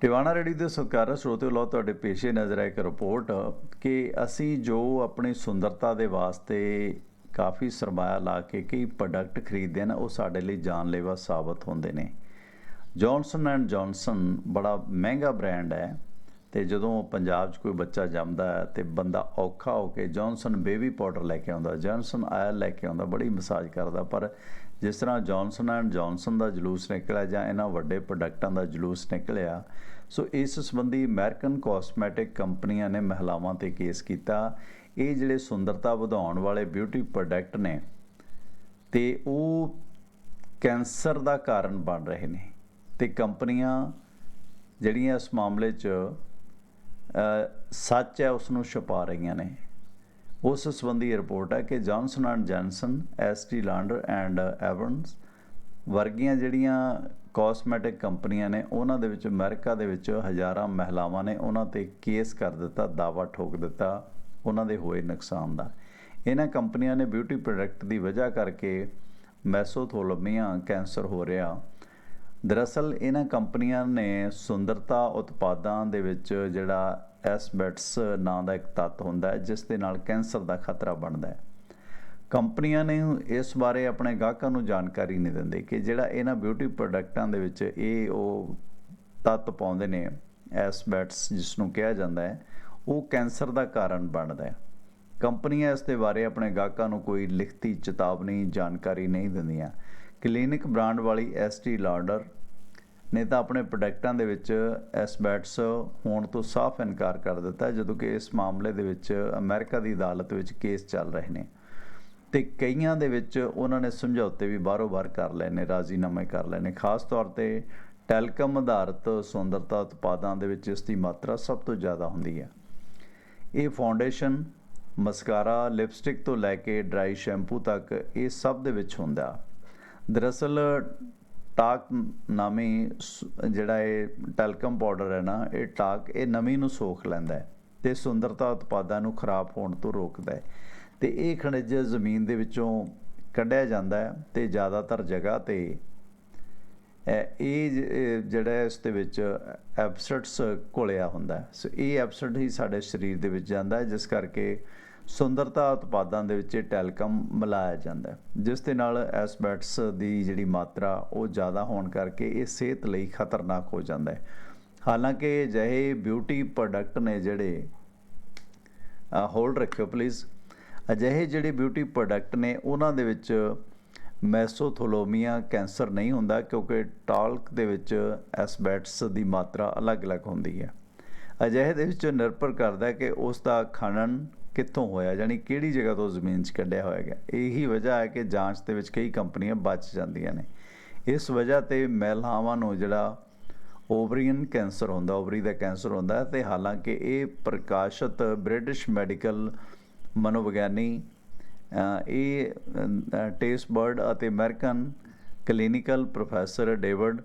Tiwana ready ਦੇ ਸਤਿਕਾਰ ਸਰੋਤੇ ਲੋ ਤੁਹਾਡੇ ਪੇਸ਼ੇ ਨਜ਼ਰ ਹੈ ਇੱਕ ਰਿਪੋਰਟ ਕਿ ਅਸੀਂ ਜੋ ਆਪਣੀ ਸੁੰਦਰਤਾ ਦੇ ਵਾਸਤੇ ਕਾਫੀ ਸਰਮਾਇਆ ਲਾ ਕੇ ਕਈ ਪ੍ਰੋਡਕਟ ਖਰੀਦਦੇ ਨੇ ਉਹ ਸਾਡੇ ਲਈ ਜਾਨਲੇਵਾ ਸਾਬਤ ਹੁੰਦੇ ਨੇ। ਜੌਨਸਨ ਐਂਡ ਜੌਨਸਨ ਬੜਾ ਮਹਿੰਗਾ ਬ੍ਰਾਂਡ ਹੈ ਤੇ ਜਦੋਂ ਪੰਜਾਬ 'ਚ ਕੋਈ ਬੱਚਾ ਜੰਮਦਾ ਹੈ ਤੇ ਬੰਦਾ ਔਖਾ ਹੋ ਕੇ ਜੌਨਸਨ ਬੇਬੀ ਪਾਊਡਰ ਲੈ ਕੇ ਆਉਂਦਾ, ਜੌਨਸਨ ਆਇਲ ਲੈ ਕੇ ਆਉਂਦਾ, ਬੜੀ ਮਸਾਜ ਕਰਦਾ, ਪਰ ਜਿਸ ਤਰ੍ਹਾਂ ਜੌਨਸਨ ਐਂਡ ਜੌਨਸਨ ਦਾ ਜਲੂਸ ਨਿਕਲਿਆ ਜਾਂ ਇਹਨਾਂ ਵੱਡੇ ਪ੍ਰੋਡਕਟਾਂ ਦਾ ਜਲੂਸ ਨਿਕਲਿਆ, ਸੋ ਇਸ ਸੰਬੰਧੀ ਅਮਰੀਕਨ ਕਾਸਮੈਟਿਕ ਕੰਪਨੀਆਂ ਨੇ ਮਹਿਲਾਵਾਂ ਤੇ ਕੇਸ ਕੀਤਾ। ਇਹ ਜਿਹੜੇ ਸੁੰਦਰਤਾ ਵਧਾਉਣ ਵਾਲੇ ਬਿਊਟੀ ਪ੍ਰੋਡਕਟ ਨੇ ਤੇ ਉਹ ਕੈਂਸਰ ਦਾ ਕਾਰਨ ਬਣ ਰਹੇ ਨੇ ਤੇ ਕੰਪਨੀਆਂ ਜਿਹੜੀਆਂ ਇਸ ਮਾਮਲੇ 'ਚ ਸੱਚ ਹੈ ਉਸ ਨੂੰ ਛੁਪਾ ਰਹੀਆਂ ਨੇ। ਉਸ ਸੰਬੰਧੀ ਰਿਪੋਰਟ ਹੈ ਕਿ Johnson and Johnson Estee Lauder and Avon's ਵਰਗੀਆਂ ਜਿਹੜੀਆਂ ਕਾਸਮੈਟਿਕ ਕੰਪਨੀਆਂ ਨੇ, ਉਹਨਾਂ ਦੇ ਵਿੱਚ ਅਮਰੀਕਾ ਦੇ ਵਿੱਚ ਹਜ਼ਾਰਾਂ ਮਹਿਲਾਵਾਂ ਨੇ, ਉਹਨਾਂ ਤੇ ਕੇਸ ਕਰ ਦਿੱਤਾ ਦਾਵਾ ਠੋਕ ਦਿੱਤਾ, ਉਹਨਾਂ ਦੇ ਹੋਏ ਨੁਕਸਾਨ ਦਾ। ਇਹਨਾਂ ਕੰਪਨੀਆਂ ਨੇ ਬਿਊਟੀ ਪ੍ਰੋਡਕਟ ਦੀ ਵਜ੍ਹਾ ਕਰਕੇ ਮੈਸੋਥੋਲਮੀਆ ਕੈਂਸਰ ਹੋ ਰਿਹਾ। ਦਰਅਸਲ, ਇਹਨਾਂ ਕੰਪਨੀਆਂ ਨੇ ਸੁੰਦਰਤਾ ਉਤਪਾਦਾਂ ਦੇ ਵਿੱਚ ਜਿਹੜਾ ਐਸਬੈਟਸ ਨਾਂ ਦਾ ਇੱਕ ਤੱਤ ਹੁੰਦਾ ਹੈ, ਜਿਸ ਦੇ ਨਾਲ ਕੈਂਸਰ ਦਾ ਖਤਰਾ ਬਣਦਾ ਹੈ। ਕੰਪਨੀਆਂ ਨੇ ਇਸ ਬਾਰੇ ਆਪਣੇ ਗਾਹਕਾਂ ਨੂੰ ਜਾਣਕਾਰੀ ਨਹੀਂ ਦਿੰਦੇ ਕਿ ਜਿਹੜਾ ਇਹਨਾਂ ਬਿਊਟੀ ਪ੍ਰੋਡਕਟਾਂ ਦੇ ਵਿੱਚ ਇਹ ਉਹ ਤੱਤ ਪਾਉਂਦੇ ਨੇ ਐਸਬੈਟਸ ਜਿਸ ਨੂੰ ਕਿਹਾ ਜਾਂਦਾ ਹੈ, ਉਹ ਕੈਂਸਰ ਦਾ ਕਾਰਨ ਬਣਦਾ ਹੈ। ਕੰਪਨੀਆਂ ਇਸ ਦੇ ਬਾਰੇ ਆਪਣੇ ਗਾਹਕਾਂ ਨੂੰ ਕੋਈ ਲਿਖਤੀ ਚੇਤਾਵਨੀ, ਜਾਣਕਾਰੀ ਨਹੀਂ ਦਿੰਦੀਆਂ। ਕਲੀਨਿਕ ਬ੍ਰਾਂਡ ਵਾਲੀ ਐਸਟੀ ਲਾਡਰ ਨੇ ਤਾਂ ਆਪਣੇ ਪ੍ਰੋਡਕਟਾਂ ਦੇ ਵਿੱਚ ਐਸਬੈਟਸ ਹੋਣ ਤੋਂ ਸਾਫ਼ ਇਨਕਾਰ ਕਰ ਦਿੱਤਾ ਜਦੋਂ ਕਿ ਇਸ ਮਾਮਲੇ ਦੇ ਵਿੱਚ ਅਮਰੀਕਾ ਦੀ ਅਦਾਲਤ ਵਿੱਚ ਕੇਸ ਚੱਲ ਰਹੇ ਨੇ। ਤੇ ਕਈਆਂ ਦੇ ਵਿੱਚ ਉਹਨਾਂ ਨੇ ਸਮਝੌਤੇ ਵੀ ਬਾਹਰੋਂ ਬਾਹਰ ਕਰ ਲਏ ਨੇ, ਰਾਜ਼ੀਨਾਮੇ ਕਰ ਲਏ ਨੇ। ਖਾਸ ਤੌਰ ਤੇ ਟੈਲਕਮ ਆਧਾਰਿਤ ਸੁੰਦਰਤਾ ਉਤਪਾਦਾਂ ਦੇ ਵਿੱਚ ਇਸ ਦੀ ਮਾਤਰਾ ਸਭ ਤੋਂ ਜ਼ਿਆਦਾ ਹੁੰਦੀ ਹੈ। ਇਹ ਫਾਊਂਡੇਸ਼ਨ ਮਸਕਾਰਾ, ਲਿਪਸਟਿਕ ਤੋਂ ਲੈ ਕੇ ਡਰਾਈ ਸ਼ੈਂਪੂ ਤੱਕ ਇਹ ਸਭ ਦੇ ਵਿੱਚ ਹੁੰਦਾ। ਦਰਅਸਲ ਟਾਕ ਨਾਮੀ ਸ- ਜਿਹੜਾ ਇਹ ਟੈਲਕਮ ਪਾਊਡਰ ਹੈ ਨਾ, ਇਹ ਟਾਕ, ਇਹ ਨਮੀ ਨੂੰ ਸੋਖ ਲੈਂਦਾ ਹੈ ਤੇ ਸੁੰਦਰਤਾ ਉਤਪਾਦਾਂ ਨੂੰ ਖਰਾਬ ਹੋਣ ਤੋਂ ਰੋਕਦਾ ਹੈ। ਤੇ ਇਹ ਖਣਿਜ ਜ਼ਮੀਨ ਦੇ ਵਿੱਚੋਂ ਕੱਢਿਆ ਜਾਂਦਾ ਹੈ ਤੇ ਜ਼ਿਆਦਾਤਰ ਜਗ੍ਹਾ ਤੇ ਇਹ ਇਹ ਜਿਹੜਾ ਇਸ ਦੇ ਵਿੱਚ ਐਬਸਟਸ ਘੁਲਿਆ ਹੁੰਦਾ ਸੋ ਇਹ ਐਬਸਟ ਹੀ ਸਾਡੇ ਸਰੀਰ ਦੇ ਵਿੱਚ ਜਾਂਦਾ ਜਿਸ ਕਰਕੇ ਸੁੰਦਰਤਾ ਉਤਪਾਦਾਂ ਦੇ ਵਿੱਚ ਇਹ ਟੈਲਕਮ ਮਿਲਾਇਆ ਜਾਂਦਾ ਹੈ, ਜਿਸ ਦੇ ਨਾਲ ਐਸਬੈਟਸ ਦੀ ਜਿਹੜੀ ਮਾਤਰਾ ਉਹ ਜ਼ਿਆਦਾ ਹੋਣ ਕਰਕੇ ਇਹ ਸਿਹਤ ਲਈ ਖਤਰਨਾਕ ਹੋ ਜਾਂਦਾ ਹੈ। ਹਾਲਾਂਕਿ ਅਜਿਹੇ ਬਿਊਟੀ ਪ੍ਰੋਡਕਟ ਨੇ ਜਿਹੜੇ ਹੋਲਡ ਰੱਖਿਓ ਪਲੀਜ਼ ਅਜਿਹੇ ਜਿਹੜੇ ਬਿਊਟੀ ਪ੍ਰੋਡਕਟ ਨੇ, ਉਹਨਾਂ ਦੇ ਵਿੱਚ ਮੈਸੋਥੋਲੋਮੀਆ ਕੈਂਸਰ ਨਹੀਂ ਹੁੰਦਾ, ਕਿਉਂਕਿ ਟਾਲਕ ਦੇ ਵਿੱਚ ਐਸਬੈਟਸ ਦੀ ਮਾਤਰਾ ਅਲੱਗ-ਅਲੱਗ ਹੁੰਦੀ ਹੈ। ਅਜਿਹੇ ਦੇ ਵਿੱਚ ਨਿਰਭਰ ਕਰਦਾ ਹੈ ਕਿ ਉਸ ਦਾ ਖਣਨ ਕਿੱਥੋਂ ਹੋਇਆ, ਯਾਨੀ ਕਿਹੜੀ ਜਗ੍ਹਾ ਤੋਂ ਜ਼ਮੀਨ 'ਚ ਕੱਢਿਆ ਹੋਇਆ ਗਿਆ ਇਹੀ ਵਜ੍ਹਾ ਹੈ ਕਿ ਜਾਂਚ ਦੇ ਵਿੱਚ ਕਈ ਕੰਪਨੀਆਂ ਬਚ ਜਾਂਦੀਆਂ ਨੇ। ਇਸ ਵਜ੍ਹਾ ਤੇ ਮਹਿਲਾਵਾਂ ਨੂੰ ਜਿਹੜਾ ਓਵਰੀਅਨ ਕੈਂਸਰ ਹੁੰਦਾ, ਓਵਰੀ ਦਾ ਕੈਂਸਰ ਹੁੰਦਾ ਹੈ ਤੇ ਹਾਲਾਂਕਿ ਇਹ ਪ੍ਰਕਾਸ਼ਿਤ ਬ੍ਰਿਟਿਸ਼ ਮੈਡੀਕਲ ਮਨੋਵਿਗਿਆਨੀ ਇਹ ਟੇਸਟ ਬਰਡ ਅਤੇ ਅਮਰੀਕਨ ਕਲੀਨਿਕਲ ਪ੍ਰੋਫੈਸਰ ਡੇਵਿਡ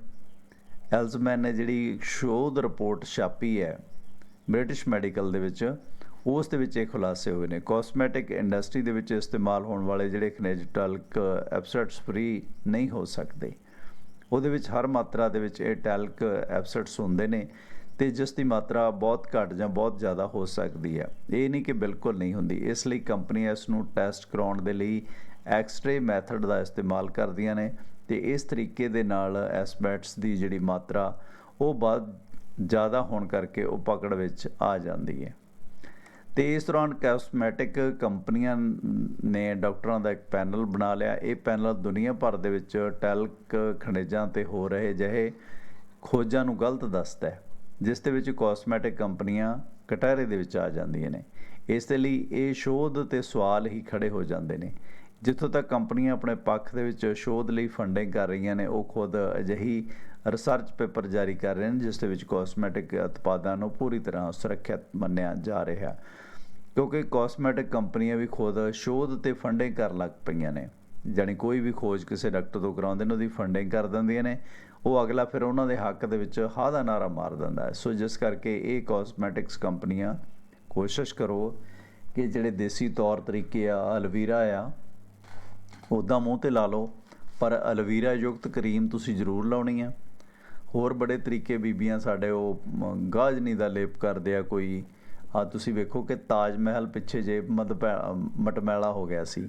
ਐਲਜ਼ਮੈਨ ਨੇ ਜਿਹੜੀ ਸ਼ੋਧ ਰਿਪੋਰਟ ਛਾਪੀ ਹੈ ਬ੍ਰਿਟਿਸ਼ ਮੈਡੀਕਲ ਦੇ ਵਿੱਚ ਉਸ ਦੇ ਵਿੱਚ ਇਹ ਖੁਲਾਸੇ ਹੋਏ ਨੇ। ਕਾਸਮੈਟਿਕ ਇੰਡਸਟਰੀ ਦੇ ਵਿੱਚ ਇਸਤੇਮਾਲ ਹੋਣ ਵਾਲੇ ਜਿਹੜੇ ਖਣਿਜ ਟਲਕ ਐਬਸਟਸ ਫ੍ਰੀ ਨਹੀਂ ਹੋ ਸਕਦੇ। ਉਹਦੇ ਵਿੱਚ ਹਰ ਮਾਤਰਾ ਦੇ ਵਿੱਚ ਇਹ ਟੈਲਕ ਐਬਸਟਸ ਹੁੰਦੇ ਨੇ ਤੇ ਜਿਸ ਦੀ ਮਾਤਰਾ ਬਹੁਤ ਘੱਟ ਜਾਂ ਬਹੁਤ ਜ਼ਿਆਦਾ ਹੋ ਸਕਦੀ ਹੈ। ਇਹ ਨਹੀਂ ਕਿ ਬਿਲਕੁਲ ਨਹੀਂ ਹੁੰਦੀ। ਇਸ ਲਈ ਕੰਪਨੀਆਂ ਇਸ ਨੂੰ ਟੈਸਟ ਕਰਾਉਣ ਦੇ ਲਈ ਐਕਸ-ਰੇ ਮੈਥਡ ਦਾ ਇਸਤੇਮਾਲ ਕਰਦੀਆਂ ਨੇ ਤੇ ਇਸ ਤਰੀਕੇ ਦੇ ਨਾਲ ਐਸਬੈਟਸ ਦੀ ਜਿਹੜੀ ਮਾਤਰਾ ਉਹ ਬਹੁਤ ਜ਼ਿਆਦਾ ਹੋਣ ਕਰਕੇ ਉਹ ਪਕੜ ਵਿੱਚ ਆ ਜਾਂਦੀ ਹੈ। ਤੇ ਇਸ ਦੌਰਾਨ ਕਾਸਮੈਟਿਕ ਕੰਪਨੀਆਂ ਨੇ ਡਾਕਟਰਾਂ ਦਾ ਇੱਕ ਪੈਨਲ ਬਣਾ ਲਿਆ। ਇਹ ਪੈਨਲ ਦੁਨੀਆ ਭਰ ਦੇ ਵਿੱਚ ਟੈਲਕ ਖਣਿਜਾਂ ਤੇ ਹੋ ਰਹੇ ਜਿਹੇ ਖੋਜਾਂ ਨੂੰ ਗਲਤ ਦੱਸਦਾ ਹੈ, ਜਿਸ ਦੇ ਵਿੱਚ ਕਾਸਮੈਟਿਕ ਕੰਪਨੀਆਂ ਕਟਹਿਰੇ ਦੇ ਵਿੱਚ ਆ ਜਾਂਦੀਆਂ ਨੇ। ਇਸ ਦੇ ਲਈ ਇਹ ਸ਼ੋਧ ਤੇ ਸਵਾਲ ਹੀ ਖੜੇ ਹੋ ਜਾਂਦੇ ਨੇ। ਜਿੱਥੋਂ ਤੱਕ ਕੰਪਨੀਆਂ ਆਪਣੇ ਪੱਖ ਦੇ ਵਿੱਚ ਸ਼ੋਧ ਲਈ ਫੰਡਿੰਗ ਕਰ ਰਹੀਆਂ ਨੇ, ਉਹ ਖੁਦ ਅਜਿਹੀ ਰਿਸਰਚ ਪੇਪਰ ਜਾਰੀ ਕਰ ਰਹੇ ਨੇ, ਜਿਸ ਦੇ ਵਿੱਚ ਕਾਸਮੈਟਿਕ ਉਤਪਾਦਾਂ ਨੂੰ ਪੂਰੀ ਤਰ੍ਹਾਂ ਸੁਰੱਖਿਅਤ ਮੰਨਿਆ ਜਾ ਰਿਹਾ। ਕਿਉਂਕਿ ਕਾਸਮੈਟਿਕ ਕੰਪਨੀਆਂ ਵੀ ਖੁਦ ਸ਼ੋਧ ਤੇ ਫੰਡਿੰਗ ਕਰਨ ਲੱਗ ਪਈਆਂ ਨੇ। ਜਾਣੀ ਕੋਈ ਵੀ ਖੋਜ ਕਿਸੇ ਡਾਕਟਰ ਤੋਂ ਕਰਾਉਂਦੇ ਨੇ, ਉਹਦੀ ਫੰਡਿੰਗ ਕਰ ਦਿੰਦੀਆਂ ਨੇ। ਉਹ ਅਗਲਾ ਫਿਰ ਉਹਨਾਂ ਦੇ ਹੱਕ ਦੇ ਵਿੱਚ ਹਾਂ ਦਾ ਨਾਰਾ ਮਾਰ ਦਿੰਦਾ ਹੈ। ਸੋ ਜਿਸ ਕਰਕੇ ਇਹ ਕਾਸਮੈਟਿਕਸ ਕੰਪਨੀਆਂ ਕੋਸ਼ਿਸ਼ ਕਰੋ ਕਿ ਜਿਹੜੇ ਦੇਸੀ ਤੌਰ ਤਰੀਕੇ ਆ, ਅਲਵੀਰਾ ਆ ਉੱਦਾਂ ਮੂੰਹ ਤੇ ਲਾ ਲਓ, ਪਰ ਅਲਵੀਰਾ ਯੁਕਤ ਕਰੀਮ ਤੁਸੀਂ ਜ਼ਰੂਰ ਲਾਉਣੀ ਆ ਹੋਰ ਬੜੇ ਤਰੀਕੇ ਬੀਬੀਆਂ ਸਾਡੇ ਉਹ ਗਾਜਨੀ ਦਾ ਲੇਪ ਕਰਦੇ ਆ ਕੋਈ। ਆ ਤੁਸੀਂ ਵੇਖੋ ਕਿ ਤਾਜ ਮਹਿਲ ਪਿੱਛੇ ਜੇ ਮਦ ਮਟਮੈਲਾ ਹੋ ਗਿਆ ਸੀ।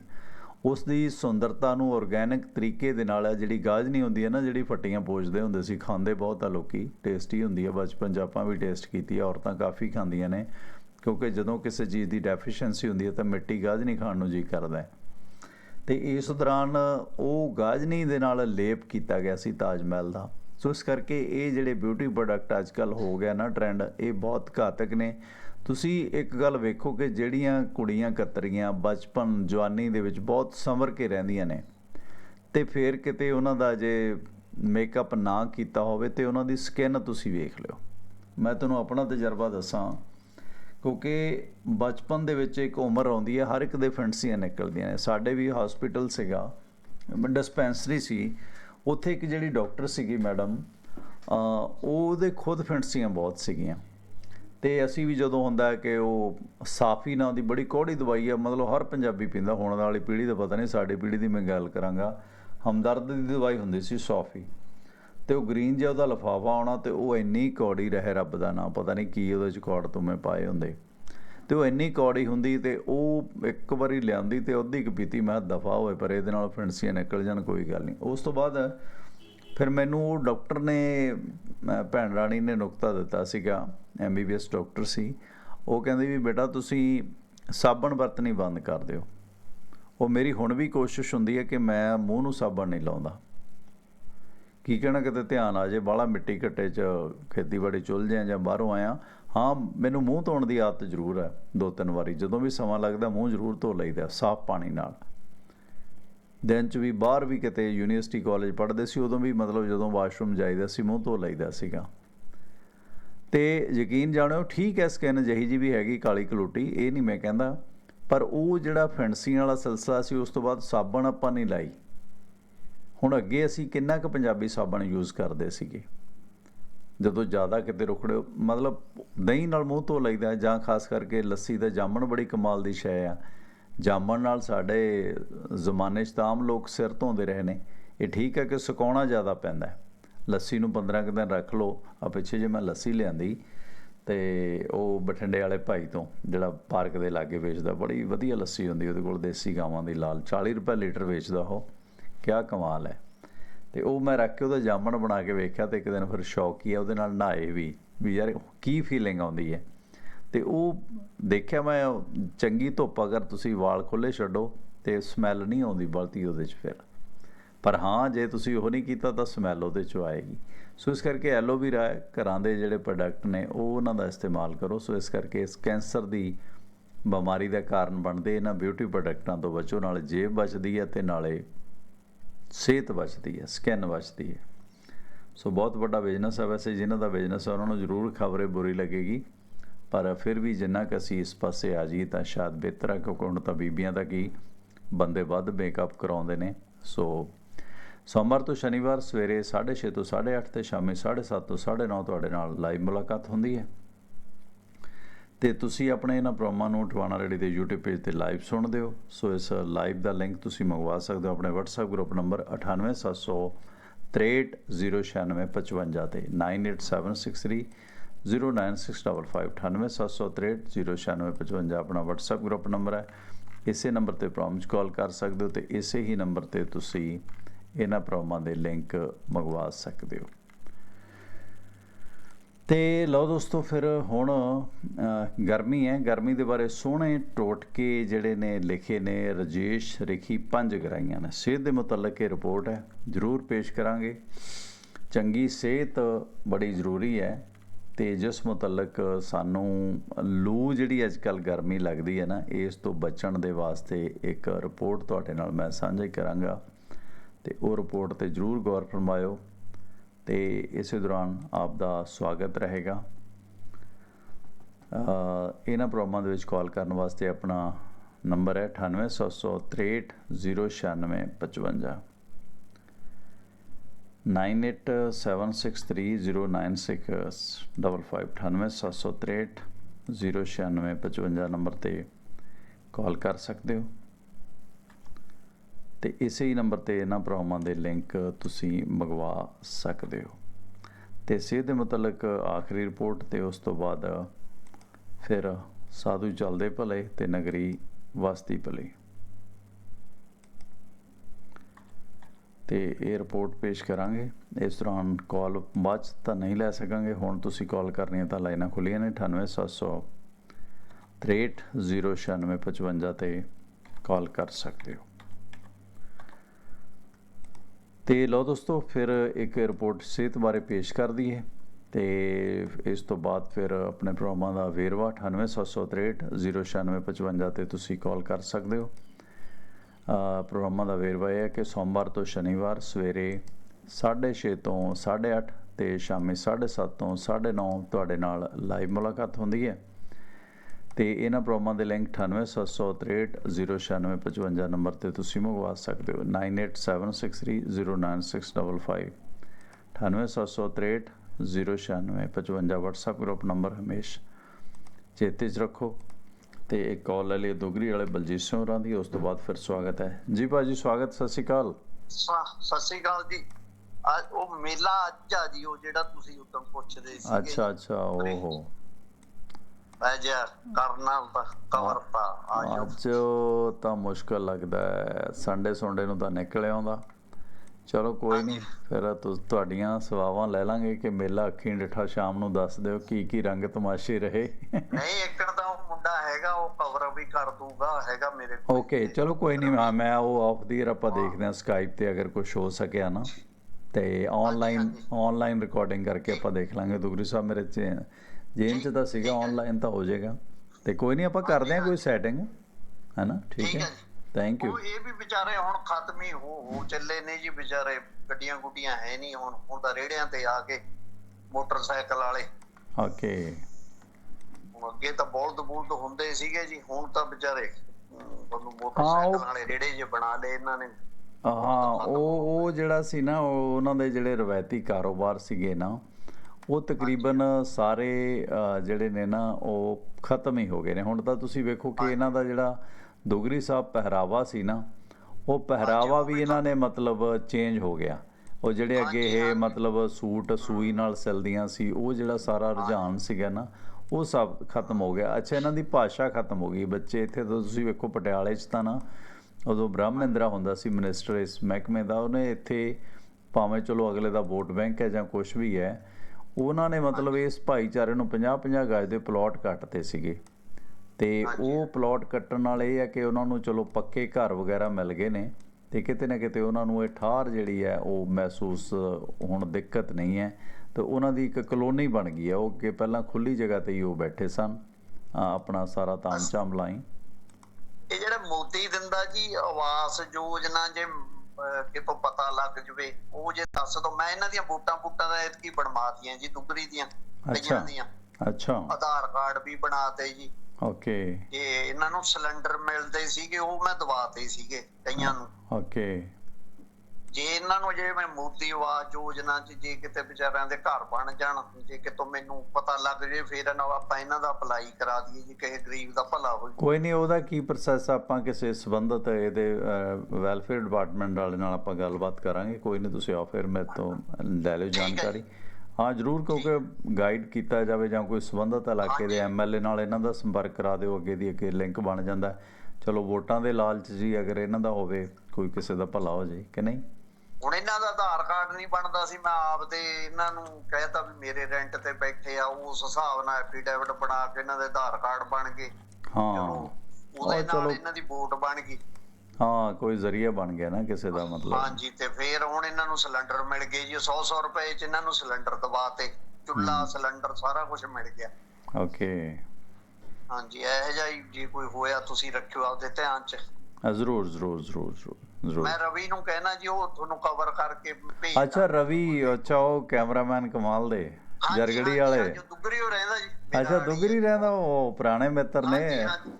ਉਸ ਦੀ ਸੁੰਦਰਤਾ ਨੂੰ ਆਰਗੈਨਿਕ ਤਰੀਕੇ ਦੇ ਨਾਲ ਜਿਹੜੀ ਗਾਜਨੀ ਹੁੰਦੀ ਹੈ ਨਾ, ਜਿਹੜੀ ਫੱਟੀਆਂ ਪੋਜਦੇ ਹੁੰਦੇ ਸੀ, ਖਾਂਦੇ ਬਹੁਤ ਆ ਲੋਕੀ ਟੇਸਟੀ ਹੁੰਦੀ ਹੈ ਬਚਪਨ 'ਚ ਆਪਾਂ ਵੀ ਟੇਸਟ ਕੀਤੀ ਹੈ ਔਰਤਾਂ ਕਾਫੀ ਖਾਂਦੀਆਂ ਨੇ, ਕਿਉਂਕਿ ਜਦੋਂ ਕਿਸੇ ਚੀਜ਼ ਦੀ ਡੈਫੀਸ਼ੀਐਂਸੀ ਹੁੰਦੀ ਹੈ ਤਾਂ ਮਿੱਟੀ ਗਾਜਨੀ ਖਾਣ ਨੂੰ ਜੀ ਕਰਦਾ ਹੈ। ਤੇ ਇਸ ਦੌਰਾਨ ਉਹ ਗਾਜਨੀ ਦੇ ਨਾਲ ਲੇਪ ਕੀਤਾ ਗਿਆ ਸੀ ਤਾਜ ਮਹਿਲ ਦਾ। ਸੋ ਇਸ ਕਰਕੇ ਇਹ ਜਿਹੜੇ ਬਿਊਟੀ ਪ੍ਰੋਡਕਟ ਅੱਜਕੱਲ ਹੋ ਗਿਆ ਨਾ ਟ੍ਰੈਂਡ ਇਹ ਬਹੁਤ ਘਾਤਕ ਨੇ। ਤੁਸੀਂ ਇੱਕ ਗੱਲ ਵੇਖੋ ਕਿ ਜਿਹੜੀਆਂ ਕੁੜੀਆਂ ਕਤਰੀਆਂ ਬਚਪਨ, ਜਵਾਨੀ ਦੇ ਵਿੱਚ ਬਹੁਤ ਸੰਵਰ ਕੇ ਰਹਿੰਦੀਆਂ ਨੇ ਤੇ ਫਿਰ ਕਿਤੇ ਉਹਨਾਂ ਦਾ ਜੇ ਮੇਕਅਪ ਨਾ ਕੀਤਾ ਹੋਵੇ ਤੇ ਉਹਨਾਂ ਦੀ ਸਕਿਨ ਤੁਸੀਂ ਵੇਖ ਲਿਓ। ਮੈਂ ਤੁਹਾਨੂੰ ਆਪਣਾ ਤਜਰਬਾ ਦੱਸਾਂ, ਕਿਉਂਕਿ ਬਚਪਨ ਦੇ ਵਿੱਚ ਇੱਕ ਉਮਰ ਆਉਂਦੀ ਹੈ, ਹਰ ਇੱਕ ਦੇ ਫਿੰਸੀਆਂ ਨਿਕਲਦੀਆਂ ਨੇ। ਸਾਡੇ ਵੀ ਹਸਪੀਟਲ ਸੀਗਾ ਡਿਸਪੈਂਸਰੀ ਸੀ, ਉੱਥੇ ਇੱਕ ਜਿਹੜੀ ਡਾਕਟਰ ਸੀਗੀ ਮੈਡਮ ਉਹਦੇ ਖੁਦ ਫਿੰਸੀਆਂ ਬਹੁਤ ਸੀਗੀਆਂ। ਤੇ ਅਸੀਂ ਵੀ ਜਦੋਂ ਹੁੰਦਾ ਕਿ ਉਹ ਸਾਫੀ ਨਾਂ ਦੀ ਬੜੀ ਕੌੜੀ ਦਵਾਈ ਆ, ਮਤਲਬ ਹਰ ਪੰਜਾਬੀ ਪੀਂਦਾ, ਹੁਣ ਵਾਲੀ ਪੀੜ੍ਹੀ ਦਾ ਪਤਾ ਨਹੀਂ, ਸਾਡੀ ਪੀੜ੍ਹੀ ਦੀ ਮੈਂ ਗੱਲ ਕਰਾਂਗਾ। ਹਮਦਰਦ ਦੀ ਦਵਾਈ ਹੁੰਦੀ ਸੀ ਸੌਫੀ। ਤੇ ਉਹ ਗ੍ਰੀਨ ਜਿਹਾ ਉਹਦਾ ਲਫਾਫਾ ਆਉਣਾ ਤੇ ਉਹ ਇੰਨੀ ਕੌੜੀ ਰਹੇ ਰੱਬ ਦਾ ਨਾਮ, ਪਤਾ ਨਹੀਂ ਕੀ ਉਹਦੇ ਚ ਕੌੜ ਤੁਮੇ ਪਾਏ ਹੁੰਦੇ। ਤੇ ਉਹ ਇੰਨੀ ਕੌੜੀ ਹੁੰਦੀ ਤੇ ਉਹ ਇੱਕ ਵਾਰੀ ਲਿਆਂਦੀ ਤੇ ਉਹਦੀ ਕੁ ਪੀਤੀ, ਮੈਂ ਦਫਾ ਹੋਏ, ਪਰ ਇਹਦੇ ਨਾਲ ਫਿੰਸੀਆਂ ਨਿਕਲ ਜਾਣ, ਕੋਈ ਗੱਲ ਨਹੀਂ। ਉਸ ਤੋਂ ਬਾਅਦ ਫਿਰ ਮੈਨੂੰ ਉਹ ਡਾਕਟਰ ਨੇ ਭੈਣ ਰਾਣੀ ਨੇ ਨੁਕਤਾ ਦਿੱਤਾ ਸੀਗਾ ਐਮਬੀਬੀਐਸ ਡਾਕਟਰ ਸੀ। ਉਹ ਕਹਿੰਦੇ ਵੀ ਬੇਟਾ ਤੁਸੀਂ ਸਾਬਣ ਵਰਤਣੀ ਬੰਦ ਕਰ ਦਿਓ। ਉਹ ਮੇਰੀ ਹੁਣ ਵੀ ਕੋਸ਼ਿਸ਼ ਹੁੰਦੀ ਹੈ ਕਿ ਮੈਂ ਮੂੰਹ ਨੂੰ ਸਾਬਣ ਨਹੀਂ ਲਾਉਂਦਾ। ਕੀ ਕਹਿਣਾ ਕਿਤੇ ਧਿਆਨ ਆ ਜੇ ਬਾਹਲਾ ਮਿੱਟੀ ਘੱਟੇ 'ਚ ਖੇਤੀਬਾੜੀ ਚੁੱਲ ਜਾਂ ਜਾਂ ਬਾਹਰੋਂ ਆਇਆ, ਹਾਂ, ਮੈਨੂੰ ਮੂੰਹ ਧੋਣ ਦੀ ਆਦਤ ਜ਼ਰੂਰ ਹੈ, ਦੋ ਤਿੰਨ ਵਾਰੀ। ਜਦੋਂ ਵੀ ਸਮਾਂ ਲੱਗਦਾ ਮੂੰਹ ਜ਼ਰੂਰ ਧੋ ਲਈਦਾ, ਸਾਫ਼ ਪਾਣੀ ਨਾਲ। ਦਿਨ 'ਚ ਵੀ ਬਾਹਰ ਵੀ ਕਿਤੇ ਯੂਨੀਵਰਸਿਟੀ ਕਾਲਜ ਪੜ੍ਹਦੇ ਸੀ, ਉਦੋਂ ਵੀ ਮਤਲਬ ਜਦੋਂ ਵਾਸ਼ਰੂਮ ਜਾਈਦਾ ਸੀ, ਮੂੰਹ ਧੋ ਲਈਦਾ ਸੀਗਾ। ਤੇ ਯਕੀਨ ਜਾਣਿਓ, ਠੀਕ ਹੈ ਸਕਿਨ ਜਿਹੀ ਜੀ ਵੀ ਹੈਗੀ, ਕਾਲੀ ਕਲੋਟੀ, ਇਹ ਨਹੀਂ ਮੈਂ ਕਹਿੰਦਾ, ਪਰ ਉਹ ਜਿਹੜਾ ਫੈਂਸੀਆਂ ਵਾਲਾ ਸਿਲਸਿਲਾ ਸੀ, ਉਸ ਤੋਂ ਬਾਅਦ ਸਾਬਣ ਆਪਾਂ ਨਹੀਂ ਲਾਈ। ਹੁਣ ਅੱਗੇ ਅਸੀਂ ਕਿੰਨਾ ਕੁ ਪੰਜਾਬੀ ਸਾਬਣ ਯੂਜ਼ ਕਰਦੇ ਸੀਗੇ। ਜਦੋਂ ਜ਼ਿਆਦਾ ਕਿਤੇ ਰੁਕੜੇ ਮਤਲਬ ਦਹੀਂ ਨਾਲ ਮੂੰਹ ਧੋ ਲਈਦਾ ਜਾਂ ਖਾਸ ਕਰਕੇ ਲੱਸੀ ਦਾ ਜਾਮਣ ਬੜੀ ਕਮਾਲ ਦੀ ਸ਼ੈ ਆ। ਜਾਮਣ ਨਾਲ ਸਾਡੇ ਜ਼ਮਾਨੇ 'ਚ ਤਾਂ ਆਮ ਲੋਕ ਸਿਰ ਧੋਂਦੇ ਰਹੇ ਨੇ। ਇਹ ਠੀਕ ਹੈ ਕਿ ਸੁਕਾਉਣਾ ਜ਼ਿਆਦਾ ਪੈਂਦਾ ਹੈ। ਲੱਸੀ ਨੂੰ 15 ਕੁ ਦਿਨ ਰੱਖ ਲਓ। ਆ ਪਿੱਛੇ ਜੇ ਮੈਂ ਲੱਸੀ ਲਿਆਂਦੀ ਤੇ ਉਹ ਬਠਿੰਡੇ ਵਾਲੇ ਭਾਈ ਤੋਂ, ਜਿਹੜਾ ਪਾਰਕ ਦੇ ਲਾਗੇ ਵੇਚਦਾ, ਬੜੀ ਵਧੀਆ ਲੱਸੀ ਹੁੰਦੀ, ਉਹਦੇ ਕੋਲ ਦੇਸੀ ਗਾਵਾਂ ਦੀ ਲਾਲ 40 ਰੁਪਏ ਲੀਟਰ ਵੇਚਦਾ ਉਹ। ਕਿਆ ਕਮਾਲ ਹੈ। ਤੇ ਉਹ ਮੈਂ ਰੱਖ ਕੇ ਉਹਦਾ ਜਾਮਣ ਬਣਾ ਕੇ ਵੇਖਿਆ ਤੇ ਇੱਕ ਦਿਨ ਫਿਰ ਸ਼ੌਕ ਹੀ ਆ ਉਹਦੇ ਨਾਲ ਨਹਾਏ ਵੀ ਵੀ ਯਾਰ ਕੀ ਫੀਲਿੰਗ ਆਉਂਦੀ ਹੈ। ਤੇ ਉਹ ਦੇਖਿਆ ਮੈਂ, ਚੰਗੀ ਧੁੱਪ ਅਗਰ ਤੁਸੀਂ ਵਾਲ ਖੁੱਲੇ ਛੱਡੋ ਤੇ ਸਮੈਲ ਨਹੀਂ ਆਉਂਦੀ ਬਲਤੀ ਉਹਦੇ 'ਚ ਫਿਰ। ਪਰ ਹਾਂ, ਜੇ ਤੁਸੀਂ ਉਹ ਨਹੀਂ ਕੀਤਾ ਤਾਂ ਸਮੈਲ ਉਹਦੇ 'ਚੋਂ ਆਏਗੀ। ਸੋ ਇਸ ਕਰਕੇ ਐਲੋਵੀਰਾ ਘਰਾਂ ਦੇ ਜਿਹੜੇ ਪ੍ਰੋਡਕਟ ਨੇ, ਉਹ ਉਹਨਾਂ ਦਾ ਇਸਤੇਮਾਲ ਕਰੋ। ਸੋ ਇਸ ਕਰਕੇ ਇਸ ਕੈਂਸਰ ਦੀ ਬਿਮਾਰੀ ਦਾ ਕਾਰਨ ਬਣਦੇ ਇਹਨਾਂ ਬਿਊਟੀ ਪ੍ਰੋਡਕਟਾਂ ਤੋਂ ਬਚੋ। ਨਾਲ ਜੇਬ ਬਚਦੀ ਹੈ ਤੇ ਨਾਲੇ ਸਿਹਤ ਬਚਦੀ ਹੈ ਸਕਿਨ ਬਚਦੀ ਹੈ। ਸੋ ਬਹੁਤ ਵੱਡਾ ਬਿਜ਼ਨਸ ਹੈ ਵੈਸੇ, ਜਿਨ੍ਹਾਂ ਦਾ ਬਿਜ਼ਨਸ ਹੈ, ਉਹਨਾਂ ਨੂੰ ਜ਼ਰੂਰ ਖਬਰੇ ਬੁਰੀ ਲੱਗੇਗੀ। ਪਰ ਫਿਰ ਵੀ ਜਿੰਨਾ ਕਿ ਅਸੀਂ ਇਸ ਪਾਸੇ ਆ ਜਾਈਏ ਤਾਂ ਸ਼ਾਇਦ ਬਿਹਤਰ ਹੈ ਕਿਉਂਕਿ ਹੁਣ ਤਾਂ ਬੀਬੀਆਂ ਦਾ ਕੀ ਬੰਦੇ ਵੱਧ ਮੇਕਅਪ ਕਰਾਉਂਦੇ ਨੇ। ਸੋ ਸੋਮਵਾਰ ਤੋਂ ਸ਼ਨੀਵਾਰ ਸਵੇਰੇ 6:30 ਤੋਂ 8:30 ਤੇ ਸ਼ਾਮੇ 7:30 ਤੋਂ 9:30 ਤੁਹਾਡੇ ਨਾਲ ਲਾਈਵ ਮੁਲਾਕਾਤ ਹੁੰਦੀ ਹੈ। ਤੇ ਤੁਸੀਂ ਆਪਣੇ ਇਹਨਾਂ ਪ੍ਰੋਗਰਾਮਾਂ ਨੂੰ ਟਵਾਣਾ ਰੇਡੀ ਦੇ YouTube ਪੇਜ ਤੇ ਲਾਈਵ ਸੁਣਦੇ ਹੋ। ਸੋ ਇਸ ਲਾਈਵ ਦਾ ਲਿੰਕ ਤੁਸੀਂ ਮੰਗਵਾ ਸਕਦੇ ਹੋ ਆਪਣੇ WhatsApp ਗਰੁੱਪ ਨੰਬਰ 9870630995 ਤੇ 9876309655 9876530995 ਆਪਣਾ WhatsApp ਗਰੁੱਪ ਨੰਬਰ ਹੈ। ਇਸੇ ਨੰਬਰ ਤੇ ਪ੍ਰੋਮ 'ਚ ਕਾਲ ਕਰ ਸਕਦੇ ਹੋ ਤੇ ਇਸੇ ਹੀ ਨੰਬਰ ਤੇ ਤੁਸੀਂ ਇਹਨਾਂ ਪ੍ਰੋਮਾਂ ਦੇ ਲਿੰਕ ਮੰਗਵਾ ਸਕਦੇ ਹੋ। ਤੇ ਲਓ ਦੋਸਤੋ, ਫਿਰ ਹੁਣ ਗਰਮੀ ਹੈ। ਗਰਮੀ ਦੇ ਬਾਰੇ ਸੋਹਣੇ ਟੋਟਕੇ ਜਿਹੜੇ ਨੇ ਲਿਖੇ ਨੇ, ਰਜੇਸ਼ ਰੇਖੀ ਪੰਜ ਗਰਾਈਆਂ ਨੇ। ਸਿਹਤ ਦੇ ਮੁਤਲਕ ਇਹ ਰਿਪੋਰਟ ਹੈ। ਜ਼ਰੂਰ ਪੇਸ਼ ਕਰਾਂਗੇ। ਚੰਗੀ ਸਿਹਤ ਬੜੀ ਜ਼ਰੂਰੀ ਹੈ। ਤੇ ਜਿਸ ਮੁਤਲਕ ਸਾਨੂੰ ਲੂ ਜਿਹੜੀ ਅੱਜ ਕੱਲ ਗਰਮੀ ਲੱਗਦੀ ਹੈ ਨਾ, ਇਸ ਤੋਂ ਬਚਣ ਦੇ ਵਾਸਤੇ ਇੱਕ ਰਿਪੋਰਟ ਤੁਹਾਡੇ ਨਾਲ ਮੈਂ ਸਾਂਝੀ ਕਰਾਂਗਾ। ਤੇ ਉਹ ਰਿਪੋਰਟ ਤੇ ਜ਼ਰੂਰ ਗੌਰ ਫਰਮਾਇਓ ਤੇ ਇਸੇ ਦੌਰਾਨ ਆਪ ਦਾ ਸਵਾਗਤ ਰਹੇਗਾ। ਇਹਨਾਂ ਪ੍ਰੋਗਰਾਮਾਂ ਦੇ ਵਿੱਚ ਕਾਲ ਕਰਨ ਵਾਸਤੇ ਆਪਣਾ ਨੰਬਰ ਹੈ 9876309655 9876309655 ਨੰਬਰ ਤੇ ਕਾਲ ਕਰ ਸਕਦੇ ਹੋ ਤੇ ਇਸੇ ਹੀ ਨੰਬਰ ਤੇ ਇਹਨਾਂ ਪ੍ਰੋਗਰਾਮਾਂ ਦੇ ਲਿੰਕ ਤੁਸੀਂ ਮੰਗਵਾ ਸਕਦੇ ਹੋ ਤੇ ਸਿਹਤ ਦੇ ਮੁਤਲਕ ਆਖਰੀ ਰਿਪੋਰਟ ਤੇ ਉਸ ਤੋਂ ਬਾਅਦ ਫਿਰ ਸਾਧੂ ਚੱਲਦੇ ਭਲੇ ਤੇ ਨਗਰੀ ਵਸਦੀ ਭਲੇ ਤੇ ਇਹ ਰਿਪੋਰਟ ਪੇਸ਼ ਕਰਾਂਗੇ। ਇਸ ਦੌਰਾਨ ਕਾਲ ਬਾਅਦ 'ਚ ਤਾਂ ਨਹੀਂ ਲੈ ਸਕਾਂਗੇ। ਹੁਣ ਤੁਸੀਂ ਕਾਲ ਕਰਨੀ ਹੈ ਤਾਂ ਲਾਈਨਾਂ ਖੁੱਲੀਆਂ ਨੇ 98700 630965 ਤੇ ਕਾਲ ਕਰ ਸਕਦੇ ਹੋ। ਤੇ ਲਓ ਦੋਸਤੋ, ਫਿਰ ਇੱਕ ਰਿਪੋਰਟ ਸਿਹਤ ਬਾਰੇ ਪੇਸ਼ ਕਰ ਦਈਏ ਤੇ ਇਸ ਤੋਂ ਬਾਅਦ ਫਿਰ ਆਪਣੇ ਪ੍ਰੋਗਰਾਮਾਂ ਦਾ ਵੇਰਵਾ 9876309655 ਤੇ ਤੁਸੀਂ ਕਾਲ ਕਰ ਸਕਦੇ ਹੋ। ਪ੍ਰੋਗਰਾਮਾਂ ਦਾ ਵੇਰਵਾ ਇਹ ਹੈ ਕਿ ਸੋਮਵਾਰ ਤੋਂ ਸ਼ਨੀਵਾਰ ਸਵੇਰੇ 6:30 ਤੋਂ 8:30 ਤੇ ਸ਼ਾਮੀ 7:30 ਤੋਂ 9:30 ਤੁਹਾਡੇ ਨਾਲ ਲਾਈਵ ਮੁਲਾਕਾਤ ਹੁੰਦੀ ਹੈ। ਤੇ ਇਹਨਾਂ ਪ੍ਰੋਗਰਾਮਾਂ ਦੇ ਲਿੰਕ 9876309655 ਨੰਬਰ ਤੇ ਤੁਸੀਂ ਮੰਗਵਾ ਸਕਦੇ ਹੋ। 9876309655 9876309655 WhatsApp ਗਰੁੱਪ ਨੰਬਰ ਹਮੇਸ਼ ਚੇਤੇ 'ਚ ਰੱਖੋ। ਤੇ ਇੱਕ ਕਾਲ ਲੈ ਲਈ ਦੁਗਰੀ ਵਾਲੇ ਬਲਜੀਤ ਸਿੰਘ ਹੋਰਾਂ ਦੀ ਉਸ ਤੋਂ ਬਾਅਦ ਫਿਰ ਸਵਾਗਤ ਹੈ। ਜੀ ਭਾਜੀ ਸਵਾਗਤ ਸਤਿ ਸ਼੍ਰੀ ਅਕਾਲ। ਸਤਿ ਸ੍ਰੀ ਅਕਾਲ ਜੀ। ਅੱਜ ਉਹ ਮੇਲਾ ਅੱਜ ਆ ਜੀ ਉਹ ਜਿਹੜਾ ਤੁਸੀਂ ਉਦੋਂ ਪੁੱਛਦੇ ਸੀ ਅੱਛਾ ਅੱਛਾ ਓਹੋ। ਅਜ ਕਰਨਾ ਕਵਰ ਪਾ ਆਜੋ ਅੱਜ ਤਾਂ ਮੁਸ਼ਕਲ ਲੱਗਦਾ ਹੈ। ਸੰਡੇ ਸੁੰਡੇ ਨੂੰ ਤਾਂ ਨਿਕਲ ਆਉਂਦਾ। ਚਲੋ ਕੋਈ ਨਹੀਂ ਫਿਰ ਤੁਹਾਡੀਆਂ ਸਵਾਵਾਂ ਲੈ ਲਾਂਗੇ ਕਿ ਮੇਲਾ ਅੱਖੀਂ ਡਿਠਾ ਸ਼ਾਮ ਨੂੰ ਦੱਸ ਦਿਓ ਕੀ ਕੀ ਰੰਗ ਤਮਾਸ਼ੇ ਰਹੇ। ਨਹੀਂ ਇੱਕਣ ਹੈਗਾ ਉਹ ਕਵਰ ਵੀ ਕਰ ਦੂਗਾ ਹੈਗਾ ਮੇਰੇ ਕੋਲ। ਓਕੇ ਚਲੋ ਕੋਈ ਨਹੀਂ ਮੈਂ- ਮੈਂ ਉਹ ਆਫ ਦੀ ਆਪਾਂ ਦੇਖਦੇ ਹਾਂ ਸਕਾਈਪ ਤੇ ਅਗਰ ਕੁਝ ਹੋ ਸਕਿਆ ਨਾ। ਤੇ ਆਨਲਾਈਨ। ਆਨਲਾਈਨ ਰਿਕਾਰਡਿੰਗ ਕਰਕੇ ਆਪਾਂ ਦੇਖ ਲਾਂਗੇ। ਦੁਗਰੀ ਸਾਹਿਬ ਮੇਰੇ ਚ ਜੇਨ ਚ ਤਾਂ ਸੀਗਾ ਆਨਲਾਈਨ ਤਾਂ ਹੋ ਜਾਏਗਾ। ਤੇ ਕੋਈ ਨਹੀਂ ਆਪਾਂ ਕਰਦੇ ਹਾਂ ਕੋਈ ਸੈਟਿੰਗ ਹੈਨਾ? ਠੀਕ ਠੀਕ ਹੈ? ਹੈ। ਥੈਂਕ ਯੂ ਉਹ ਇਹ ਵੀ ਵਿਚਾਰੇ ਹੁਣ ਖਤਮ ਹੀ ਹੋ ਹੋ ਚੱਲੇ ਨੇ ਜੀ ਵਿਚਾਰੇ। ਗੱਡੀਆਂ ਗੁੱਡੀਆਂ ਹੈ ਨਹੀਂ ਹੁਣ। ਹੁਣ ਤਾਂ ਰੇੜਿਆਂ ਤੇ ਆ ਕੇ ਮੋਟਰਸਾਈਕਲ ਵਾਲੇ। ਓਕੇ ਅੱਗੇ ਤਾਂ ਬੋਲਦ ਬੋਲਦ ਹੁੰਦੇ ਸੀਗੇ ਜੀ ਹੁਣ ਤਾਂ ਵਿਚਾਰੇ ਤੁਹਾਨੂੰ ਮੋਟਰਸਾਈਕਲ ਵਾਲੇ ਰੇੜੇ ਜੇ ਬਣਾ ਲਏ ਇਹਨਾਂ ਨੇ। ਹਾਂ ਉਹ ਉਹ ਜਿਹੜਾ ਸੀ ਨਾ ਉਹ ਉਹਨਾਂ ਦੇ ਜਿਹੜੇ ਰਵਾਇਤੀ ਕਾਰੋਬਾਰ ਸੀਗੇ ਨਾ ਉਹ ਤਕਰੀਬਨ ਸਾਰੇ ਜਿਹੜੇ ਨੇ ਨਾ ਉਹ ਖਤਮ ਹੀ ਹੋ ਗਏ ਨੇ। ਹੁਣ ਤਾਂ ਤੁਸੀਂ ਵੇਖੋ ਕਿ ਇਹਨਾਂ ਦਾ ਜਿਹੜਾ ਦੁਗਰੀ ਸਾਹਿਬ ਪਹਿਰਾਵਾ ਸੀ ਨਾ ਉਹ ਪਹਿਰਾਵਾ ਵੀ ਇਹਨਾਂ ਨੇ ਮਤਲਬ ਚੇਂਜ ਹੋ ਗਿਆ। ਉਹ ਜਿਹੜੇ ਅੱਗੇ ਇਹ ਮਤਲਬ ਸੂਟ ਸੂਈ ਨਾਲ ਸਿਲਦੀਆਂ ਸੀ ਉਹ ਜਿਹੜਾ ਸਾਰਾ ਰੁਝਾਨ ਸੀਗਾ ਨਾ ਉਹ ਸਭ ਖਤਮ ਹੋ ਗਿਆ। ਅੱਛਾ ਇਹਨਾਂ ਦੀ ਭਾਸ਼ਾ ਖਤਮ ਹੋ ਗਈ। ਬੱਚੇ ਇੱਥੇ ਤਾਂ ਤੁਸੀਂ ਵੇਖੋ ਪਟਿਆਲੇ 'ਚ ਤਾਂ ਨਾ ਉਦੋਂ ਬ੍ਰਹਮਿੰਦਰਾ ਹੁੰਦਾ ਸੀ ਮਿਨਿਸਟਰ ਇਸ ਮਹਿਕਮੇ ਦਾ ਉਹਨੇ ਇੱਥੇ ਭਾਵੇਂ ਚਲੋ ਅਗਲੇ ਦਾ ਵੋਟ ਬੈਂਕ ਹੈ ਜਾਂ ਕੁਝ ਵੀ ਹੈ ਉਹਨਾਂ ਨੇ ਮਤਲਬ ਇਸ ਭਾਈਚਾਰੇ ਨੂੰ 50-50 ਗਜ ਦੇ ਪਲਾਟ ਕੱਟਦੇ ਸੀਗੇ। ਤੇ ਉਹ ਪਲਾਟ ਕੱਟਣ ਨਾਲ ਇਹ ਹੈ ਕਿ ਉਹਨਾਂ ਨੂੰ ਚਲੋ ਪੱਕੇ ਘਰ ਵਗੈਰਾ ਮਿਲ ਗਏ ਨੇ। ਤੇ ਕਿਤੇ ਨਾ ਕਿਤੇ ਉਹਨਾਂ ਨੂੰ ਇਹ ਠਾਰ ਜਿਹੜੀ ਹੈ ਉਹ ਮਹਿਸੂਸ ਹੁਣ ਦਿੱਕਤ ਨਹੀਂ ਹੈ। ਤੇ ਉਹਨਾਂ ਦੀ ਇੱਕ ਕਲੋਨੀ ਬਣ ਗਈ ਹੈ ਉਹ ਕਿ ਪਹਿਲਾਂ ਖੁੱਲੀ ਜਗ੍ਹਾ ਤੇ ਹੀ ਉਹ ਬੈਠੇ ਸਨ। ਆਪਣਾ ਸਾਰਾ ਤਾਮਝਾਮ ਲਾਈ। ਇਹ ਜਿਹੜਾ ਮੋਦੀ ਦਿੰਦਾ ਜੀ ਆਵਾਸ ਯੋਜਨਾ ਜੇ ਕਿਤੋਂ ਪਤਾ ਲੱਗ ਜਵੇ ਉਹ ਜੇ ਦੱਸ ਦੋ ਮੈਂ ਇਹਨਾਂ ਦੀਆਂ ਵੋਟਾਂ ਵੋਟਾਂ ਦਾ ਇਤਕੀ ਬਣਵਾਤੀਆਂ ਜੀ ਦੁਗਰੀ ਦੀਆਂ ਅੱਛਾ। ਅੱਛਾ। ਆਧਾਰ ਕਾਰਡ ਵੀ ਬਣਾਤੇ ਜੀ। ਓਕੇ ਤੇ ਇਹਨਾਂ ਨੂੰ ਸਿਲੰਡਰ ਮਿਲਦੇ ਸੀਗੇ ਉਹ ਮੈਂ ਦਵਾਤੇ ਸੀਗੇ ਕਈਆਂ ਨੂੰ। ਓਕੇ ਜੇ ਇਹਨਾਂ ਨੂੰ ਜੇ ਮੈਂ ਮੋਦੀ ਆਵਾਸ ਯੋਜਨਾ ਚ ਜੇ ਕਿਤੇ ਵਿਚਾਰਿਆਂ ਦੇ ਘਰ ਬਣ ਜਾਣ ਜੇ ਕਿਤੋਂ ਮੈਨੂੰ ਪਤਾ ਲੱਗ ਜੇ ਫਿਰ ਇਹਨਾਂ ਆਪਾਂ ਇਹਨਾਂ ਦਾ ਅਪਲਾਈ ਕਰਾ ਦਈਏ ਜੀ ਕਿਸੇ ਗਰੀਬ ਦਾ ਭਲਾ ਹੋ ਕੋਈ ਨਹੀਂ ਉਹਦਾ ਕੀ ਪ੍ਰੋਸੈਸ ਆਪਾਂ ਕਿਸੇ ਸੰਬੰਧਤ ਇਹਦੇ ਵੈਲਫੇਅਰ ਡਿਪਾਰਟਮੈਂਟ ਵਾਲੇ ਨਾਲ ਆਪਾਂ ਗੱਲਬਾਤ ਕਰਾਂਗੇ। ਕੋਈ ਨਹੀਂ ਤੁਸੀਂ ਆਓ ਫਿਰ ਮੇਰੇ ਤੋਂ ਲੈ ਲਿਓ। ਜਾਣਕਾਰੀ। ਹਾਂ ਜਰੂਰ ਕਿਉਂਕਿ ਗਾਈਡ ਕੀਤਾ ਜਾਵੇ ਜਾਂ ਕੋਈ ਸੰਬੰਧਤ ਇਲਾਕੇ ਦੇ ਐਮਐਲਏ ਨਾਲ ਇਹਨਾਂ ਦਾ ਸੰਪਰਕ ਕਰਾ ਦਿਓ ਅੱਗੇ ਦੀ ਅੱਗੇ ਲਿੰਕ ਬਣ ਜਾਂਦਾ। ਚਲੋ ਵੋਟਾਂ ਦੇ ਲਾਲਚ ਜੀ ਅਗਰ ਇਹਨਾਂ ਦਾ ਹੋਵੇ ਕੋਈ ਕਿਸੇ ਦਾ ਭਲਾ ਹੋ ਜਾਏ ਕਿ ਨਹੀਂ? ਹੁਣ ਇਹਨਾਂ ਦਾ ਆਧਾਰ ਕਾਰਡ ਨਹੀਂ ਬਣਦਾ ਸੀ ਮੈਂ ਆਪਦੇ ਇਹਨਾਂ ਨੂੰ ਕਹਿਤਾ ਵੀ ਮੇਰੇ ਰੈਂਟ ਤੇ ਬੈਠੇ ਆ ਉਸ ਹਿਸਾਬ ਨਾਲ ਐਫੀਡੇਵਿਟ ਬਣਾ ਕੇ ਇਹਨਾਂ ਦੇ ਆਧਾਰ ਕਾਰਡ ਬਣ ਗਏ। ਹਾਂ। ਉਹਦੇ ਨਾਲ ਇਹਨਾਂ ਦੀ ਵੋਟ ਬਣ ਗਈ। ਹਾਂ ਕੋਈ ਜ਼ਰੀਆ ਬਣ ਗਿਆ ਨਾ ਕਿਸੇ ਦਾ ਮਤਲਬ। ਹਾਂਜੀ ਤੇ ਫਿਰ ਹੁਣ ਇਹਨਾਂ ਨੂੰ ਸਿਲੰਡਰ ਮਿਲ ਗਏ ਜੀ 100 100 ਰੁਪਏ ਚ ਇਹਨਾਂ ਨੂੰ ਸਿਲੰਡਰ ਦਵਾਤੇ ਚੁੱਲਾ ਸਿਲੰਡਰ ਸਾਰਾ ਕੁਝ ਮਿਲ ਗਿਆ। ਓਕੇ। ਹਾਂਜੀ ਇਹੋ ਹੀ ਜੇ ਕੋਈ ਹੋਇਆ ਤੁਸੀਂ ਰੱਖਿਓ ਆਪਦੇ ਧਿਆਨ ਚ। ਜ਼ਰੂਰ ਜ਼ਰੂਰ ਜ਼ਰੂਰ ਜ਼ਰੂਰ ਜ਼ਰੂਰ। ਮੈਂ ਰਵੀ ਨੂੰ ਕਹਿਣਾ ਜੀ ਉਹ ਤੁਹਾਨੂੰ ਕਵਰ ਕਰਕੇ ਭੇਜ ਅੱਛਾ ਰਵੀ ਅੱਛਾ ਉਹ ਕੈਮਰਾਮੈਨ ਕਮਾਲ ਦੇ ਜਰਗੜੀ ਵਾਲੇ। ਉਹ ਦੁੱਗਰੀ ਹੋ ਰਹਿੰਦਾ ਜੀ ਅੱਛਾ ਦੁਗਰੀ ਰਹਿੰਦਾ ਉਹ ਪੁਰਾਣੇ ਮਿੱਤਰ ਨੇ। ਹਾਂਜੀ, ਹਾਂਜੀ।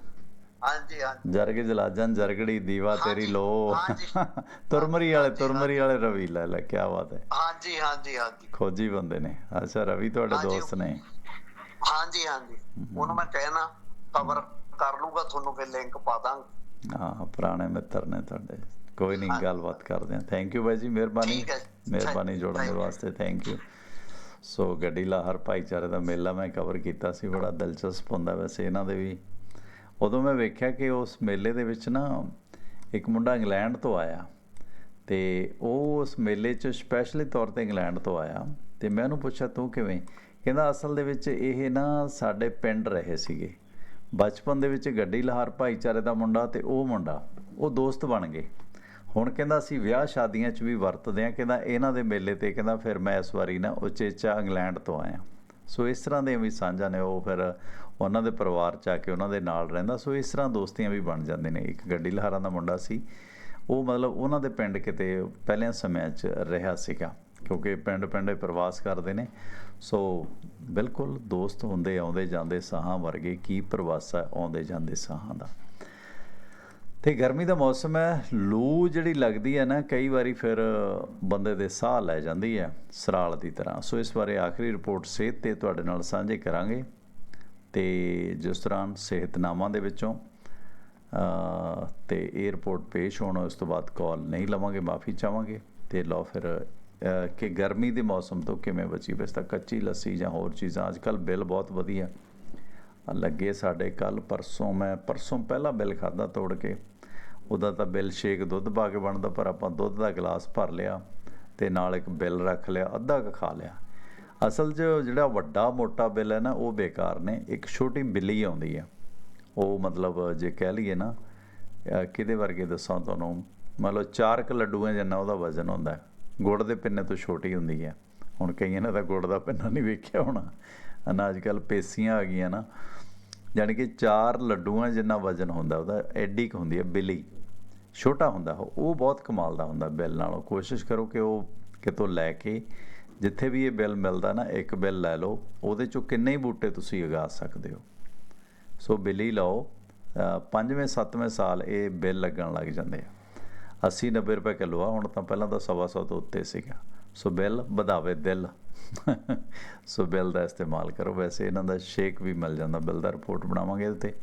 ਹਾਂਜੀ ਹਾਂਜੀ। ਜਰਗ ਜਲਾਜਨ ਜਰਗੜੀ ਦੀਵਾ ਤੇਰੀ ਲੋ। ਹਾਂਜੀ। ਤੁਰਮਰੀ ਵਾਲੇ ਤੁਰਮਰੀ ਵਾਲੇ ਰਵੀ ਲੈ ਲੈ ਕੀ ਬਾਤ ਹੈ। ਹਾਂਜੀ ਹਾਂਜੀ ਹਾਂਜੀ। ਖੋਜੀ ਬੰਦੇ ਨੇ। ਅੱਛਾ ਰਵੀ ਤੁਹਾਡੇ। ਦੋਸਤ ਨੇ। ਹਾਂਜੀ ਹਾਂਜੀ। ਉਹਨੂੰ ਮੈਂ ਕਹਿਣਾ ਕਵਰ ਕਰ ਲੂਗਾ ਤੁਹਾਨੂੰ ਫਿਰ ਲਿੰਕ ਪਾ ਦਾਂਗਾ। ਹਾਂ ਪੁਰਾਣੇ ਮਿੱਤਰ ਨੇ ਤੁਹਾਡੇ। ਕੋਈ ਨਹੀਂ। ਗੱਲਬਾਤ ਕਰਦੇ ਹਾਂ। ਥੈਂਕ ਯੂ ਬਾਈ ਜੀ ਮਿਹਰਬਾਨੀ। ਮਿਹਰਬਾਨੀ ਜੋੜਨ ਦੇ. ਵਾਸਤੇ ਥੈਂਕ ਯੂ ਸੋ ਗੱਡੀ ਲਾਹਰ ਭਾਈਚਾਰੇ ਦਾ ਮੇਲਾ ਮੈਂ ਕਵਰ ਕੀਤਾ ਸੀ ਬੜਾ ਦਿਲਚਸਪ ਹੁੰਦਾ ਵੈਸੇ ਇਹਨਾਂ ਦੇ ਵੀ। ਉਦੋਂ ਮੈਂ ਵੇਖਿਆ ਕਿ ਉਸ ਮੇਲੇ ਦੇ ਵਿੱਚ ਨਾ ਇੱਕ ਮੁੰਡਾ ਇੰਗਲੈਂਡ ਤੋਂ ਆਇਆ ਤੇ ਉਹ ਉਸ ਮੇਲੇ 'ਚ ਸਪੈਸ਼ਲੀ ਤੌਰ ਤੇ ਇੰਗਲੈਂਡ ਤੋਂ ਆਇਆ ਤੇ ਮੈਂ ਉਹਨੂੰ ਪੁੱਛਿਆ, ਤੂੰ ਕਿਵੇਂ? ਕਹਿੰਦਾ, ਅਸਲ ਦੇ ਵਿੱਚ ਇਹ ਨਾ ਸਾਡੇ ਪਿੰਡ ਰਹੇ ਸੀਗੇ। ਬਚਪਨ ਦੇ ਵਿੱਚ ਗੱਡੀ ਲਹਾਰ ਭਾਈਚਾਰੇ ਦਾ ਮੁੰਡਾ ਤੇ ਉਹ ਮੁੰਡਾ, ਉਹ ਦੋਸਤ ਬਣ ਗਏ। ਹੁਣ ਕਹਿੰਦਾ, ਅਸੀਂ ਵਿਆਹ ਸ਼ਾਦੀਆਂ 'ਚ ਵੀ ਵਰਤਦੇ ਆ ਕਹਿੰਦਾ, ਇਹਨਾਂ ਦੇ ਮੇਲੇ ਤੇ, ਕਹਿੰਦਾ, ਫਿਰ ਮੈਂ ਇਸ ਵਾਰੀ ਨਾ ਉਚੇਚਾ ਇੰਗਲੈਂਡ ਤੋਂ ਆਇਆ ਸੋ ਇਸ ਤਰ੍ਹਾਂ ਦੇ ਵੀ ਸਾਂਝਾ ਨੇ ਉਹ ਫਿਰ ਉਹਨਾਂ ਦੇ ਪਰਿਵਾਰ 'ਚ ਆ ਕੇ ਉਹਨਾਂ ਦੇ ਨਾਲ ਰਹਿੰਦਾ, ਸੋ ਇਸ ਤਰ੍ਹਾਂ ਦੋਸਤੀਆਂ ਵੀ ਬਣ ਜਾਂਦੇ ਨੇ। ਇੱਕ ਗੱਡੀ ਲਹਾਰਾਂ ਦਾ ਮੁੰਡਾ ਸੀ। ਉਹ ਮਤਲਬ ਉਹਨਾਂ ਦੇ ਪਿੰਡ ਕਿਤੇ ਪਹਿਲਿਆਂ ਸਮਿਆਂ 'ਚ ਰਿਹਾ ਸੀਗਾ, ਕਿਉਂਕਿ ਪਿੰਡ ਪਿੰਡੇ ਪ੍ਰਵਾਸ ਕਰਦੇ ਨੇ। ਸੋ ਬਿਲਕੁਲ ਦੋਸਤ ਹੁੰਦੇ ਆਉਂਦੇ ਜਾਂਦੇ ਸਾਹਾਂ ਵਰਗੇ, ਕੀ ਪ੍ਰਵਾਸਾ ਆਉਂਦੇ ਜਾਂਦੇ ਸਾਹਾਂ ਦਾ। ਤੇ ਗਰਮੀ ਦਾ ਮੌਸਮ ਹੈ, ਲੂ ਜਿਹੜੀ ਲੱਗਦੀ ਹੈ ਨਾ, ਕਈ ਵਾਰੀ ਫਿਰ ਬੰਦੇ ਦੇ ਸਾਹ ਲੈ ਜਾਂਦੀ ਹੈ ਸਰਾਲ ਦੀ ਤਰ੍ਹਾਂ। ਸੋ ਇਸ ਬਾਰੇ ਆਖਰੀ ਰਿਪੋਰਟ ਸਿਹਤ ਤੇ ਤੁਹਾਡੇ ਨਾਲ ਸਾਂਝੇ ਕਰਾਂਗੇ। ਤੇ ਜਿਸ ਦੌਰਾਨ ਸਿਹਤਨਾਮਾ ਦੇ ਵਿੱਚੋਂ ਅ, ਤੇ ਇਹ ਰਿਪੋਰਟ ਪੇਸ਼ ਹੋਣ ਉਸ ਤੋਂ ਬਾਅਦ ਕਾਲ ਨਹੀਂ ਲਵਾਂਗੇ ਮਾਫੀ ਚਾਹਾਂਗੇ ਤੇ ਲਓ ਫਿਰ ਕਿ ਗਰਮੀ ਦੇ ਮੌਸਮ ਤੋਂ ਕਿਵੇਂ ਬਚੀ ਬਸ ਤਾਂ ਕੱਚੀ ਲੱਸੀ ਜਾਂ ਹੋਰ ਚੀਜ਼ਾਂ ਅੱਜ ਕੱਲ ਬਿੱਲ ਬਹੁਤ ਵਧੀਆ ਲੱਗੇ ਸਾਡੇ ਕੱਲ ਪਰਸੋਂ ਮੈਂ ਪਰਸੋਂ ਪਹਿਲਾ ਬਿੱਲ ਖਾਦਾ ਤੋੜ ਕੇ ਉਹਦਾ ਤਾਂ ਬਿੱਲ ਸ਼ੇਕ ਦੁੱਧ ਪਾ ਕੇ ਬਣਦਾ ਪਰ ਆਪਾਂ ਦੁੱਧ ਦਾ ਗਲਾਸ ਭਰ ਲਿਆ ਤੇ ਨਾਲ ਇੱਕ ਬਿੱਲ ਰੱਖ ਲਿਆ ਅੱਧਾ ਕੁ ਖਾ ਲਿਆ। ਅਸਲ 'ਚ ਜਿਹੜਾ ਵੱਡਾ ਮੋਟਾ ਬਿੱਲ ਹੈ ਨਾ, ਉਹ ਬੇਕਾਰ ਨੇ। ਇੱਕ ਛੋਟੀ ਬਿੱਲੀ ਆਉਂਦੀ ਹੈ। ਉਹ ਮਤਲਬ ਜੇ ਕਹਿ ਲਈਏ ਨਾ ਕਿਹਦੇ ਵਰਗੇ ਦੱਸਾਂ ਤੁਹਾਨੂੰ? ਮਤਲਬ ਲਓ ਚਾਰ ਕ ਲੱਡੂਆਂ ਜਿੰਨਾ ਉਹਦਾ ਵਜ਼ਨ ਹੁੰਦਾ ਗੁੜ ਦੇ ਪਿੰਨੇ ਤੋਂ ਛੋਟੀ ਹੁੰਦੀ ਹੈ। ਹੁਣ ਕਈਆਂ ਨੇ ਤਾਂ ਗੁੜ ਦਾ ਪਿੰਨਾ ਨਹੀਂ ਵੇਖਿਆ ਹੋਣਾ। ਨਾ ਅੱਜ ਕੱਲ ਪੇਸੀਆਂ ਆ ਗਈਆਂ ਨਾ। ਯਾਨੀ ਕਿ ਚਾਰ ਲੱਡੂਆਂ ਜਿੰਨਾ ਵਜ਼ਨ ਹੁੰਦਾ, ਉਹਦਾ ਐਡੀ ਕੁ ਹੁੰਦੀ ਹੈ, ਬਿੱਲੀ। ਛੋਟਾ ਹੁੰਦਾ ਉਹ। ਉਹ ਬਹੁਤ ਕਮਾਲ ਦਾ ਹੁੰਦਾ ਬਿੱਲ ਨਾਲੋਂ। ਕੋਸ਼ਿਸ਼ ਕਰੋ ਕਿ ਉਹ ਕਿਤੋਂ ਲੈ ਕੇ ਜਿੱਥੇ ਵੀ ਇਹ ਬਿੱਲ ਮਿਲਦਾ ਨਾ, ਇੱਕ ਬਿੱਲ ਲੈ ਲਓ, ਉਹਦੇ ਚੋਂ ਕਿੰਨੇ ਹੀ ਬੂਟੇ ਤੁਸੀਂ ਉਗਾ ਸਕਦੇ ਹੋ। ਸੋ ਬਿੱਲੀ ਲਓ ਪੰਜਵੇਂ, ਸੱਤਵੇਂ ਸਾਲ ਇਹ ਬਿੱਲ ਲੱਗਣ ਲੱਗ ਜਾਂਦੇ ਆ। 80 90 ਰੁਪਏ ਕਿਲੋ ਆ, ਹੁਣ ਤਾਂ ਪਹਿਲਾਂ ਤਾਂ ਸਵਾ ਸੌ ਤੋਂ ਉੱਤੇ ਸੀਗਾ। ਸੋ ਬਿੱਲ ਵਧਾਵੇ ਦਿਲ। ਸੋ ਬਿੱਲ ਦਾ ਇਸਤੇਮਾਲ ਕਰੋ। ਵੈਸੇ ਇਹਨਾਂ ਦਾ ਸ਼ੇਕ ਵੀ ਮਿਲ ਜਾਂਦਾ, ਬਿੱਲ ਦਾ ਰਿਪੋਰਟ ਬਣਾਵਾਂਗੇ ਇਹਦੇ ਤੇ।